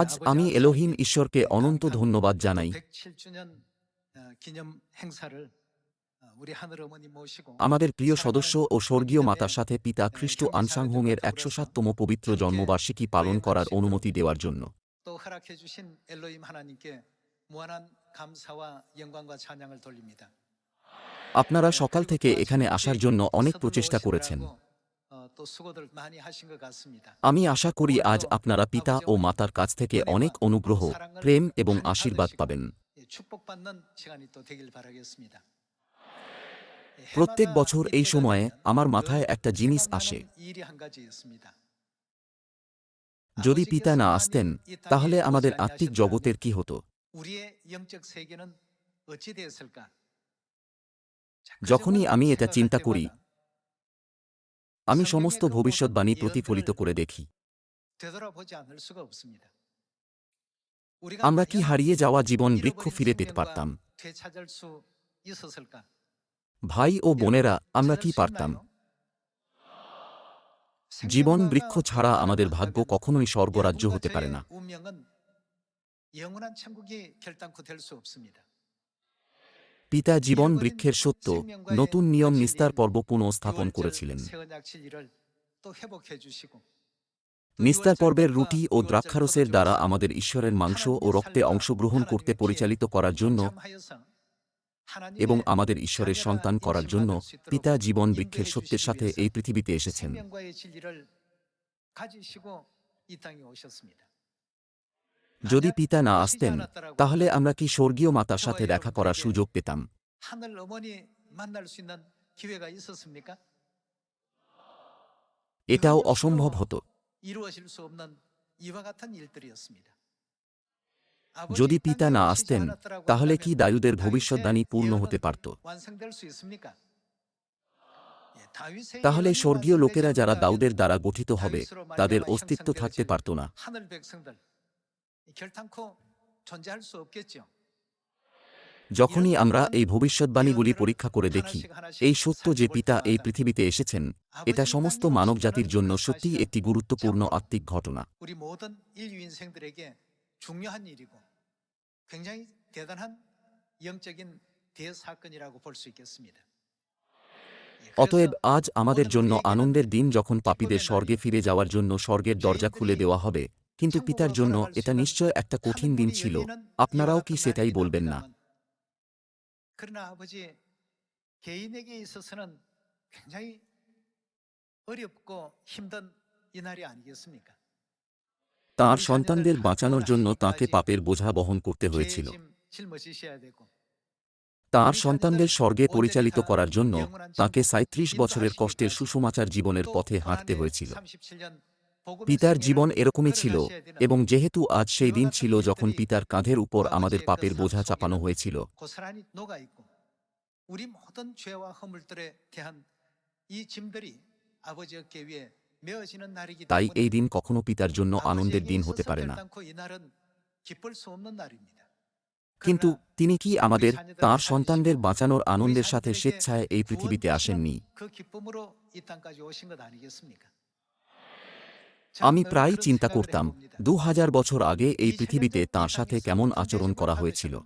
আজ আমি এলোহিম ঈশ্বরকে অনন্ত ধন্যবাদ জানাই। আমাদের প্রিয় সদস্য ও স্বর্গীয় মাতার সাথে পিতা খ্রিস্ট আনসাংহোংয়ের একশো সাততম পবিত্র জন্মবার্ষিকী পালন করার অনুমতি দেওয়ার জন্য। আপনারা সকাল থেকে এখানে আসার জন্য অনেক প্রচেষ্টা করেছেন। আমি আশা করি আজ আপনারা পিতা ও মাতার কাছ থেকে অনেক অনুগ্রহ প্রেম এবং আশীর্বাদ পাবেন। প্রত্যেক বছর এই সময়ে আমার মাথায় একটা জিনিস আসে। যদি পিতা না আসতেন তাহলে আমাদের আত্মিক জগতের কি হতো? যখনই আমি এটা চিন্তা করি আমি সমস্ত ভবিষ্যৎবাণী প্রতিফলিত করে দেখি। আমরা কি হারিয়ে যাওয়া জীবন বৃক্ষ ফিরে পেতে পারতাম? ভাই ও বোনেরা, আমরা কি পারতাম? জীবন বৃক্ষ ছাড়া আমাদের ভাগ্য কখনোই স্বর্গরাজ্য হতে পারে না। পিতা জীবন বৃক্ষের সত্য নতুন নিয়ম নিস্তার পর্ব পুনঃস্থাপন করেছিলেন। নিস্তার পর্বের রুটি ও দ্রাক্ষারসের দ্বারা আমাদের ঈশ্বরের মাংস ও রক্তে অংশগ্রহণ করতে পরিচালিত করার জন্য এবং আমাদের ঈশ্বরের সন্তান করার জন্য পিতা জীবন বৃক্ষের সত্যের সাথে এই পৃথিবীতে এসেছেন। যদি পিতা না আসতেন তাহলে আমরা কি স্বর্গীয় মাতার সাথে দেখা করার সুযোগ পেতাম? এটাও অসম্ভব হতো। যদি পিতা না আসতেন তাহলে কি দায়ুদের ভবিষ্যৎদানী পূর্ণ হতে পারত? তাহলে স্বর্গীয় লোকেরা যারা দাউদের দ্বারা গঠিত হবে তাদের অস্তিত্ব থাকতে পারত না। যখনই আমরা এই ভবিষ্যৎবাণীগুলি পরীক্ষা করে দেখি এই সত্য যে পিতা এই পৃথিবীতে এসেছেন এটা সমস্ত মানব জাতির জন্য সত্যি একটি গুরুত্বপূর্ণ আত্মিক ঘটনা। অতএব আজ আমাদের জন্য আনন্দের দিন যখন পাপীদের স্বর্গে ফিরে যাওয়ার জন্য স্বর্গের দরজা খুলে দেওয়া হবে কিন্তু পিতার জন্য এটা নিশ্চয় একটা কঠিন দিন ছিল। আপনারাও কি সেটাই বলবেন না? তার সন্তানদের বাঁচানোর জন্য তাকে পাপের বোঝা বহন করতে হয়েছিল। তার সন্তানদের স্বর্গে পরিচালিত করার জন্য তাকে সাঁত্রিশ বছরের কষ্টের সুষমাচার জীবনের পথে হাঁটতে হয়েছিল। পিতার জীবন এরকমই ছিল এবং যেহেতু আজ সেই দিন ছিল যখন পিতার কাঁধের উপর আমাদের পাপের বোঝা চাপানো হয়েছিল। তাই এই দিন কখনো পিতার জন্য আনন্দের দিন হতে পারে না। কিন্তু তিনি কি আমাদের তার সন্তানদের বাঁচানোর আনন্দের সাথে স্বেচ্ছায় এই পৃথিবীতে আসেননি। আমি প্রায় চিন্তা করতাম দু হাজার বছর আগে এই পৃথিবীতে তাঁর সাথে কেমন আচরণ করা হয়েছিল।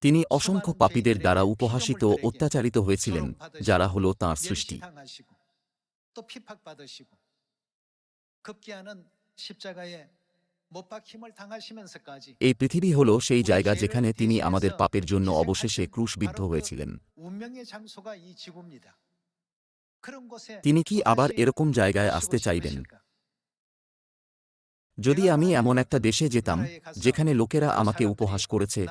তিনি অসংখ্য পাপীদের দ্বারা উপহাসিত অত্যাচারিত হয়েছিলেন, যারা হল তাঁর সৃষ্টি। এই পৃথিবী হল সেই জায়গা যেখানে তিনি আমাদের পাপের জন্য অবশেষে ক্রুশবিদ্ধ হয়েছিলেন। তিনি কি আবার এরকম জায়গায় আসতে চাইবেন? যদি আমি এমন একটা দেশে যেতাম যেখানে লোকেরা আমাকে উপহাস করেছে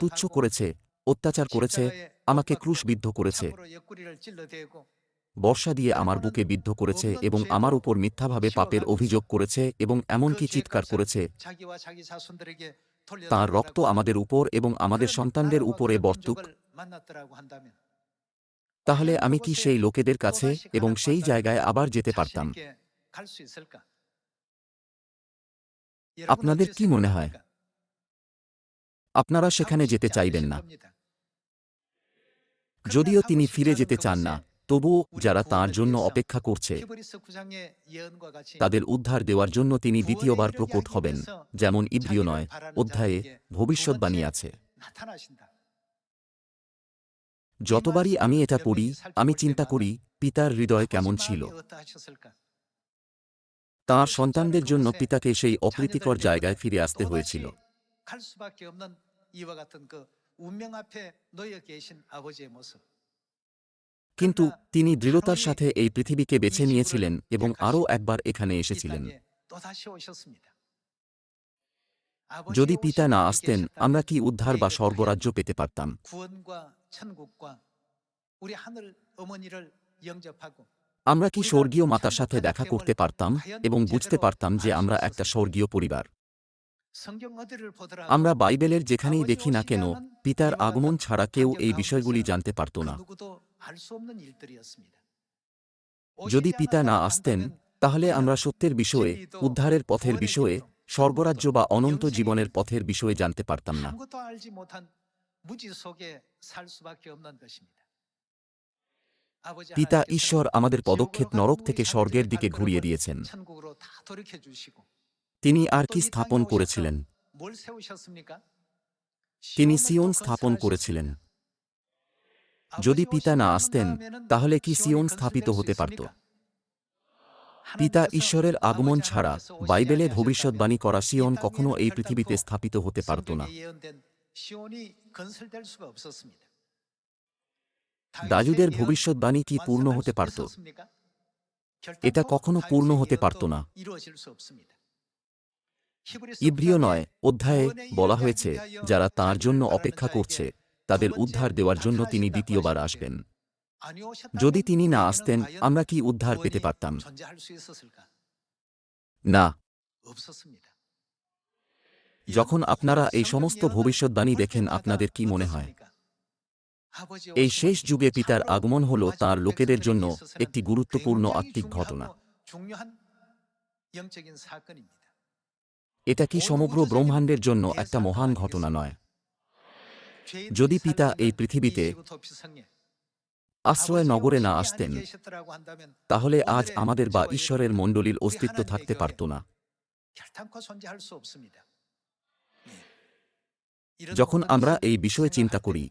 তুচ্ছ করেছে অত্যাচার করেছে আমাকে ক্রুশবিদ্ধ করেছে বর্ষা দিয়ে আমার বুকে বিদ্ধ করেছে এবং আমার উপর মিথ্যাভাবে পাপের অভিযোগ করেছে এবং এমনকি চিৎকার করেছে তার রক্ত আমাদের উপর এবং আমাদের সন্তানদের উপরে বর্তুক। তাহলে আমি কি সেই লোকেদের কাছে এবং সেই জায়গায় আবার যেতে পারতাম? আপনাদের কি মনে হয়? আপনারা সেখানে যেতে চাইবেন না। যদিও তিনি ফিরে যেতে চান না তবুও যারা তার জন্য অপেক্ষা করছে তাদের উদ্ধার দেওয়ার জন্য তিনি দ্বিতীয়বার প্রকট হবেন যেমন ইব্রিয় নয় অধ্যায়ে ভবিষ্যৎবাণী আছে। যতবারই আমি এটা পড়ি, আমি চিন্তা করি পিতার হৃদয় কেমন ছিল। তাঁর সন্তানদের জন্য পিতাকে সেই অপ্রীতিকর জায়গায় ফিরে আসতে হয়েছিল। কিন্তু তিনি দৃঢ়তার সাথে এই পৃথিবীকে বেছে নিয়েছিলেন এবং আরও একবার এখানে এসেছিলেন। যদি পিতা না আসতেন, আমরা কি উদ্ধার বা স্বর্গরাজ্য পেতে পারতাম? 천국과 우리 하늘 어머니를 영접하고 আমরা কি স্বর্গীয় মাতার সাথে দেখা করতে পারতাম এবং বুঝতে পারতাম যে আমরা একটা স্বর্গীয় পরিবার 성경 어디를 보더라도 আমরা বাইবেলের যেখানেই দেখি না কেন পিতার আগমন ছাড়া কেউ এই বিষয়গুলি জানতে পারত 그 না 누구도 알 수 없는 일들이었습니다. যদি 오시지 পিতা না 않았다고 আসতেন 한다면 তাহলে আমরা সত্যের বিষয়ে উদ্ধারের পথের বিষয়ে স্বর্গরাজ্য বা অনন্ত জীবনের পথের বিষয়ে জানতে পারতাম না 아 무것도 알지 못한 무지 속에 살 수밖에 없는 것입니다. 아버지 পিতা 하나님께서 ঈশ্বর আমাদের পদক্ষেপ 지옥으로 নরক 가는 থেকে 우리 স্বর্গের 자녀들의 দিকে ঘুরিয়ে 발걸음을 দিয়েছেন 천국으로 다 돌이켜 주시고 তিনি আর 또 কি 이 땅에 স্থাপন 오셔서 করেছিলেন 뭘 세우셨습니까? তিনি 시온을 সিওন 또 স্থাপন 건설하셨습니다. করেছিলেন 아버지 যদি পিতা না 오시지 আসতেন 않는다면은 তাহলে কি 시온이 সিওন 건설될 স্থাপিত 수 হতে পারত 있습니까? পিতা 하나님께서 ঈশ্বরের আগমন 아버지 ছাড়া 하나님께서 오시지 বাইবেলে 아니하셨다면 ভবিষ্যৎবাণী করা সিওন 이 কখনো 땅에는 এই পৃথিবীতে 결단코 স্থাপিত হতে পারত না দাজুদের ভবিষ্যৎবাণী কি পূর্ণ হতে পারত। এটা কখনো পূর্ণ হতে পারত না। ইব্রিয় নয় অধ্যায়ে বলা হয়েছে যারা তার জন্য অপেক্ষা করছে তাদের উদ্ধার দেওয়ার জন্য তিনি দ্বিতীয়বার আসবেন। যদি তিনি না আসতেন আমরা কি উদ্ধার পেতে পারতাম? না। যখন আপনারা এই সমস্ত ভবিষ্যৎবাণী দেখেন, আপনাদের কি মনে হয়? এই শেষ যুগে পিতার আগমন হল তার লোকেদের জন্য একটি গুরুত্বপূর্ণ আত্মিক ঘটনা। এটা কি সমগ্র ব্রহ্মাণ্ডের জন্য একটা মহান ঘটনা নয়? যদি পিতা এই পৃথিবীতে আশ্রয় নগরে না আসতেন, তাহলে আজ আমাদের বা ঈশ্বরের মণ্ডলীর অস্তিত্ব থাকতে পারত না। যখন আমরা এই বিষয়ে চিন্তা করি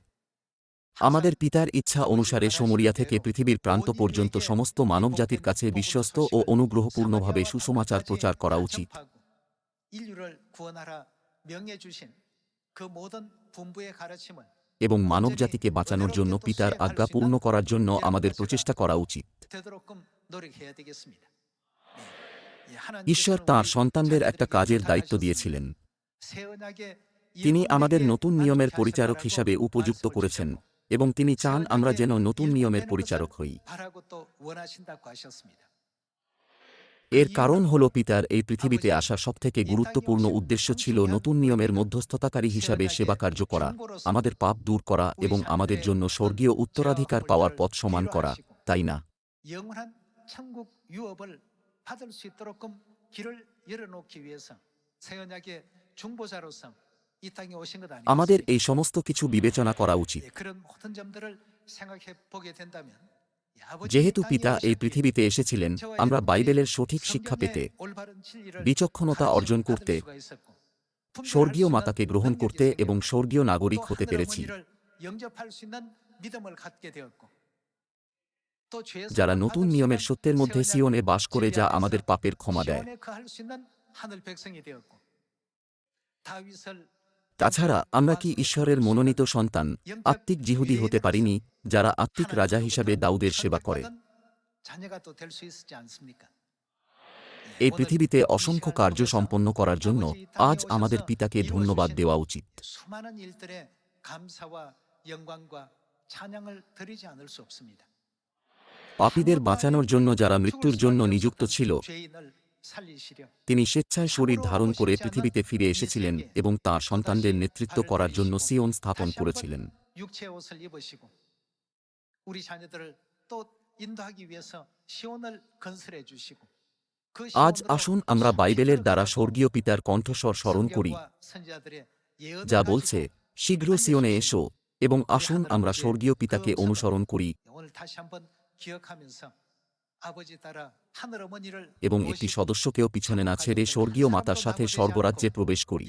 আমাদের পিতার ইচ্ছা অনুসারে সমরিয়া থেকে পৃথিবীর প্রান্ত পর্যন্ত সমস্ত মানবজাতির কাছে বিশ্বস্ত ও অনুগ্রহপূর্ণভাবে সুসমাচার প্রচার করা উচিত। এবং মানবজাতিকে বাঁচানোর জন্য পিতার আজ্ঞা পূর্ণ করার জন্য আমাদের প্রচেষ্টা করা উচিত। ঈশ্বর তাঁর সন্তানদের একটা কাজের দায়িত্ব দিয়েছিলেন। তিনি আমাদের নতুন নিয়মের পরিচারক হিসাবে উপযুক্ত করেছেন এবং তিনি চান আমরা যেন নতুন নিয়মের পরিচারক হই এর কারণ হল পিতার এই পৃথিবীতে আসা সবথেকে গুরুত্বপূর্ণ উদ্দেশ্য ছিল নতুন নিয়মের মধ্যস্থতাকারী হিসাবে সেবাকার্য করা আমাদের পাপ দূর করা এবং আমাদের জন্য স্বর্গীয় উত্তরাধিকার পাওয়ার পথ সমান করা তাই না 영원한 천국 유업을 받을 수 있도록끔 길을 열어놓기 위해서 새 언약의 중보자로서 이 땅에 오신 것 আমাদের এই সমস্ত কিছু বিবেচনা করা উচিত। যেহেতু পিতা এই পৃথিবীতে এসেছিলেন আমরা বাইবেলের সঠিক শিক্ষা পেতে বিচক্ষণতা অর্জন করতে স্বর্গীয় মাতাকে গ্রহণ করতে এবং স্বর্গীয় নাগরিক হতে পেরেছি। যারা নতুন নিয়মের সত্যের মধ্যে সিওনে বাস করে যা আমাদের পাপের ক্ষমা দেয়। তাছাড়া, আমরা কি ঈশ্বরের মনোনীত সন্তান, আত্মিক জিহুদি হতে পারিনি, যারা আত্মিক রাজা হিসাবে দাউদের সেবা করে? এই পৃথিবীতে অসংখ্য কার্য সম্পন্ন করার জন্য আজ আমাদের পিতাকে ধন্যবাদ দেওয়া উচিত। পাপীদের বাঁচানোর জন্য যারা মৃত্যুর জন্য নিযুক্ত ছিল তিনি স্বেচ্ছায় শরীর ধারণ করে পৃথিবীতে ফিরে এসেছিলেন এবং তার সন্তানদের নেতৃত্ব করার জন্য সিওন স্থাপন করেছিলেন। আজ আসুন আমরা বাইবেলের দ্বারা স্বর্গীয় পিতার কণ্ঠস্বর স্মরণ করি যা বলছে শীঘ্র সিওনে এসো এবং আসুন আমরা স্বর্গীয় পিতাকে অনুসরণ করি। এবং একটি সদস্যকেও পিছনে না ছেড়ে স্বর্গীয় মাতার সাথে স্বর্গরাজ্যে প্রবেশ করি।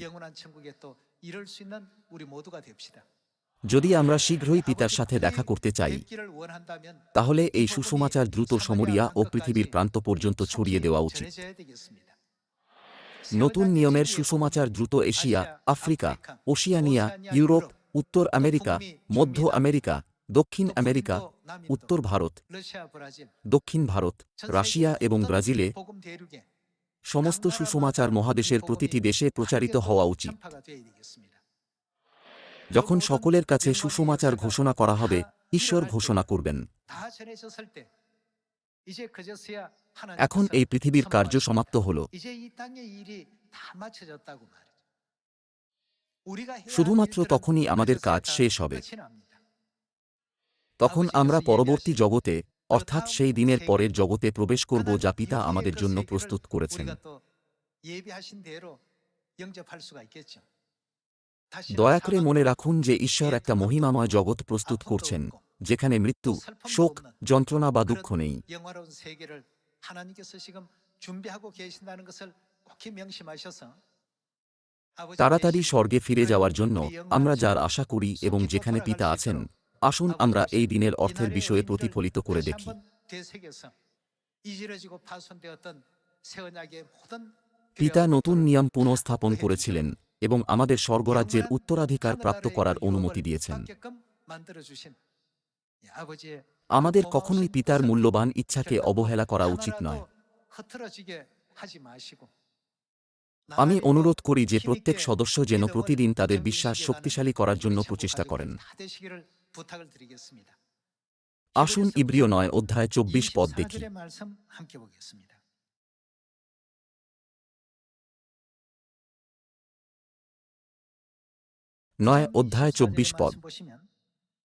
যদি আমরা শীঘ্রই পিতার সাথে দেখা করতে চাই তাহলে এই সুসমাচার দ্রুত সমরিয়া ও পৃথিবীর প্রান্ত পর্যন্ত ছড়িয়ে দেওয়া উচিত। নতুন নিয়মের সুসমাচার দ্রুত এশিয়া আফ্রিকা ওশিয়ানিয়া ইউরোপ উত্তর আমেরিকা মধ্য আমেরিকা দক্ষিণ আমেরিকা উত্তর ভারত দক্ষিণ ভারত রাশিয়া এবং ব্রাজিলে সমস্ত সুসমাচার মহাদেশের প্রতিটি দেশে প্রচারিত হওয়া উচিত। যখন সকলের কাছে সুসমাচার ঘোষণা করা হবে ঈশ্বর ঘোষণা করবেন। এখন এই পৃথিবীর কার্য সমাপ্ত হল। শুধুমাত্র তখনই আমাদের কাজ শেষ হবে। তখন আমরা পরবর্তী জগতে অর্থাৎ সেই দিনের পরের জগতে প্রবেশ করব যা পিতা আমাদের জন্য প্রস্তুত করেছেন। দয়া করে মনে রাখুন যে ঈশ্বর একটা মহিমাময় জগৎ প্রস্তুত করছেন যেখানে মৃত্যু শোক যন্ত্রণা বা দুঃখ নেই। তাড়াতাড়ি স্বর্গে ফিরে যাওয়ার জন্য আমরা যার আশা করি এবং যেখানে পিতা আছেন আসুন আমরা এই দিনের অর্থের বিষয়ে প্রতিফলিত করে দেখি। পিতা নতুন নিয়ম পুনঃস্থাপন করেছিলেন এবং আমাদের স্বর্গরাজ্যের উত্তরাধিকার প্রাপ্ত করার অনুমতি দিয়েছেন। আমাদের কখনোই পিতার মূল্যবান ইচ্ছাকে অবহেলা করা উচিত নয়। আমি অনুরোধ করি যে প্রত্যেক সদস্য যেন প্রতিদিন তাদের বিশ্বাস শক্তিশালী করার জন্য প্রচেষ্টা করেন। আসুন ইব্রিয় নয় অধ্যায় চব্বিশ পদ দেখি নয় অধ্যায় চব্বিশ পদ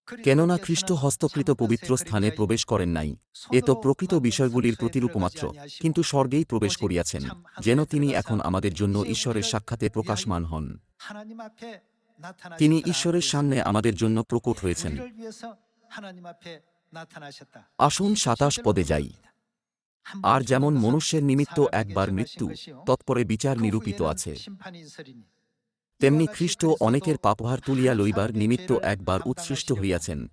কেননা খ্রিস্ট হস্তকৃত পবিত্র স্থানে প্রবেশ করেন নাই এ তো প্রকৃত বিষয়গুলির প্রতিরূপমাত্র কিন্তু স্বর্গেই প্রবেশ করিয়াছেন যেন তিনি এখন আমাদের জন্য ঈশ্বরের সাক্ষাতে প্রকাশমান হন তিনি ঈশ্বরের সামনে আমাদের জন্য প্রকট হয়েছেন। আসুন সাতাশ পদে যাই। আর যেমন মনুষ্যের নিমিত্ত একবার মৃত্যু তৎপরে বিচার নিরূপিত আছে। তেমনি খ্রিস্ট অনেকের পাপহার তুলিয়া লইবার নিমিত্ত একবার উৎসৃষ্ট হইয়াছেন।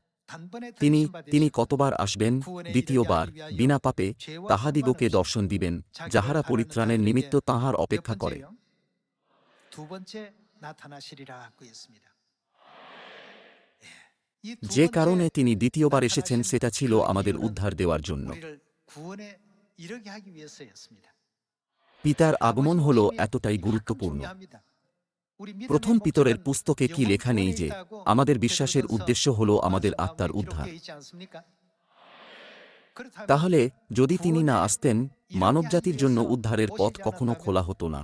তিনি তিনি কতবার আসবেন? দ্বিতীয়বার বিনা পাপে তাহাদিগকে দর্শন দিবেন যাহারা পরিত্রাণের নিমিত্ত তাহার অপেক্ষা করে। যে কারণে তিনি দ্বিতীয়বার এসেছেন সেটা ছিল আমাদের উদ্ধার দেওয়ার জন্য পিতার আগমন হল এতটাই গুরুত্বপূর্ণ প্রথম পিতরের পুস্তকে কি লেখা নেই যে আমাদের বিশ্বাসের উদ্দেশ্য হল আমাদের আত্মার উদ্ধার তাহলে যদি তিনি না আসতেন মানবজাতির জন্য উদ্ধারের পথ কখনো খোলা হতো না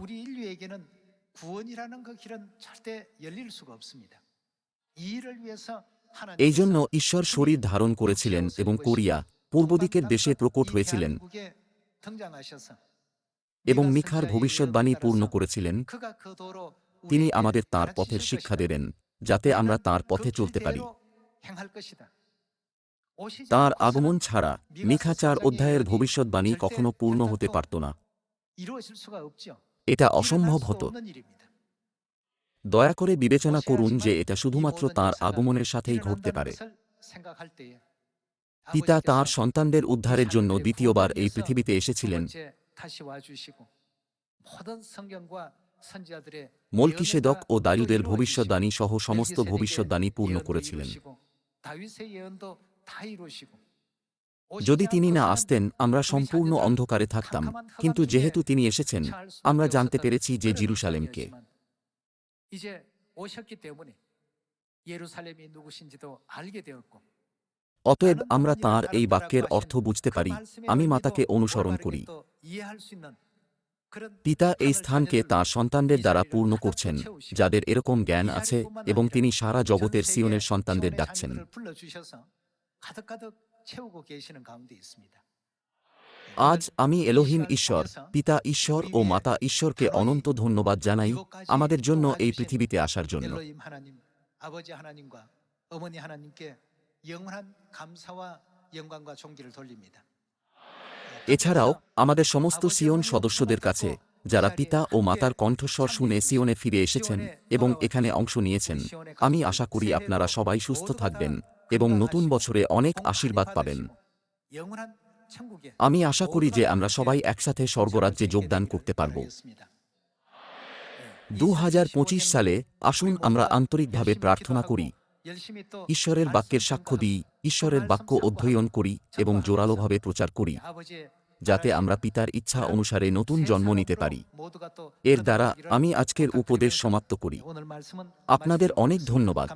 এই জন্য ঈশ্বর শরীর ধারণ করেছিলেন এবং কোরিয়া পূর্ব দিকের দেশে প্রকট হয়েছিলেন এবং মিখার ভবিষ্যৎবাণী পূর্ণ করেছিলেন। তিনি আমাদের তার পথের শিক্ষা দেবেন যাতে আমরা তার পথে চলতে পারি। তার আগমন ছাড়া মিখা চার অধ্যায়ের ভবিষ্যৎবাণী কখনো পূর্ণ হতে পারত না। এটা অসম্ভব হতো। দয়া করে বিবেচনা করুন যে এটা শুধুমাত্র তার আগমনের সাথেই ঘটতে পারে। পিতা তার সন্তানদের উদ্ধারের জন্য দ্বিতীয়বার এই পৃথিবীতে এসেছিলেন। মলকিসেদক ও দায়ুদের ভবিষ্যদ্বাণী সহ সমস্ত ভবিষ্যদ্বাণী পূর্ণ করেছিলেন। যদি তিনি না আসতেন আমরা সম্পূর্ণ অন্ধকারে থাকতাম। কিন্তু যেহেতু তিনি এসেছেন আমরা জানতে পেরেছি যে জিরুসালেমকে। অতএব আমরা তার এই বাক্যের অর্থ বুঝতে পারি। আমি মাতাকে অনুসরণ করি। পিতা এই স্থানকে তাঁর সন্তানদের দ্বারা পূর্ণ করছেন যাদের এরকম জ্ঞান আছে এবং তিনি সারা জগতের সিয়নের সন্তানদের ডাকছেন। আজ আমি এলোহিম ঈশ্বর পিতা ঈশ্বর ও মাতা ঈশ্বরকে অনন্ত ধন্যবাদ জানাই আমাদের জন্য এই পৃথিবীতে আসার জন্য। এছাড়াও আমাদের সমস্ত সিয়ন সদস্যদের কাছে যারা পিতা ও মাতার কণ্ঠস্বর শুনে সিয়নে ফিরে এসেছেন এবং এখানে অংশ নিয়েছেন আমি আশা করি আপনারা সবাই সুস্থ থাকবেন। এবং নতুন বছরে অনেক আশীর্বাদ পাবেন। আমি আশা করি যে আমরা সবাই একসাথে স্বর্গরাজ্যে যোগদান করতে পারব। দু হাজার পঁচিশ সালে আসুন আমরা আন্তরিকভাবে প্রার্থনা করি। ঈশ্বরের বাক্যের সাক্ষ্য দিই, ঈশ্বরের বাক্য অধ্যয়ন করি এবং জোরালোভাবে প্রচার করি, যাতে আমরা পিতার ইচ্ছা অনুসারে নতুন জন্ম নিতে পারি। এর দ্বারা আমি আজকের উপদেশ সমাপ্ত করি। আপনাদের অনেক ধন্যবাদ।